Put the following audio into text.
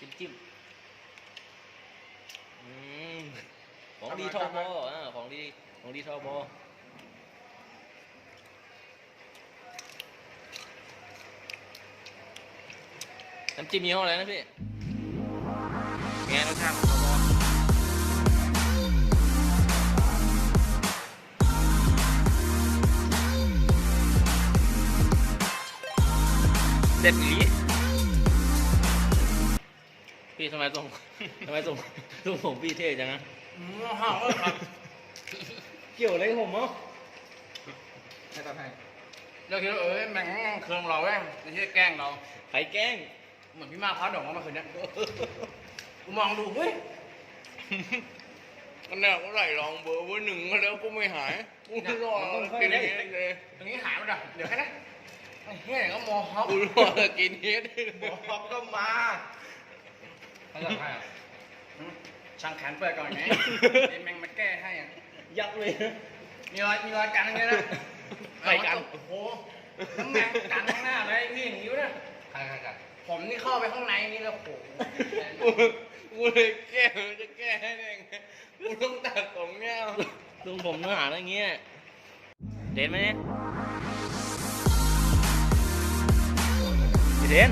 จิ้มจิ้มอืมของดีทอโบอ่าของดีของดีทอโบน้ำจิ้มยี่ห้ออะไรนะพี่ไงรสชาติของทอโบเด็ดอีหลี พี่ทำไมส่งทำไมส่งส่งผมพี่เท่จังนะอืมห่าวเลยครับเกี่ยวอะไรกับผมอะให้ตัดให้เราคิดว่าเอ้ยแม่งเครื่องเราแม่งไม่ใช่แกล้งเรา ใครแกล้ง เหมือนพี่มาพัดดอกมาเมื่อคืนเนี้ยกูมองดูเฮ้ยอันเนี้ยก็ไหลลองเบอร์เบอร์หนึ่งมาแล้วก็ไม่หายกูรอกินเฮ็ดเลยตรงนี้หายไปแล้วเดี๋ยวแค่นั้นไอ้เฮ้ยก็มองเขากูรอกินเฮ็ดบอกก็มาให้ตัดให้อะหืมช่างแขนเปิดก่อนไงไอ้แม่งมาแก้ให้อะยักเลยนะมีรอยมีรอยกันเลยนะใครกันโอ้โหน้ำแม่งกันข้างหน้าเลยนี่อย่างนี้วะเนี่ยใครใครกันผมนี่เข้าไปข้างในนี่แล้วโอ้โหกูกูเลยแก้จะแก้ให้ได้ไงกูต้องตัดของแง่ลุงผมเนื้อหาอะไรเงี้ยเด่นไหมเนี่ยพี่เด่น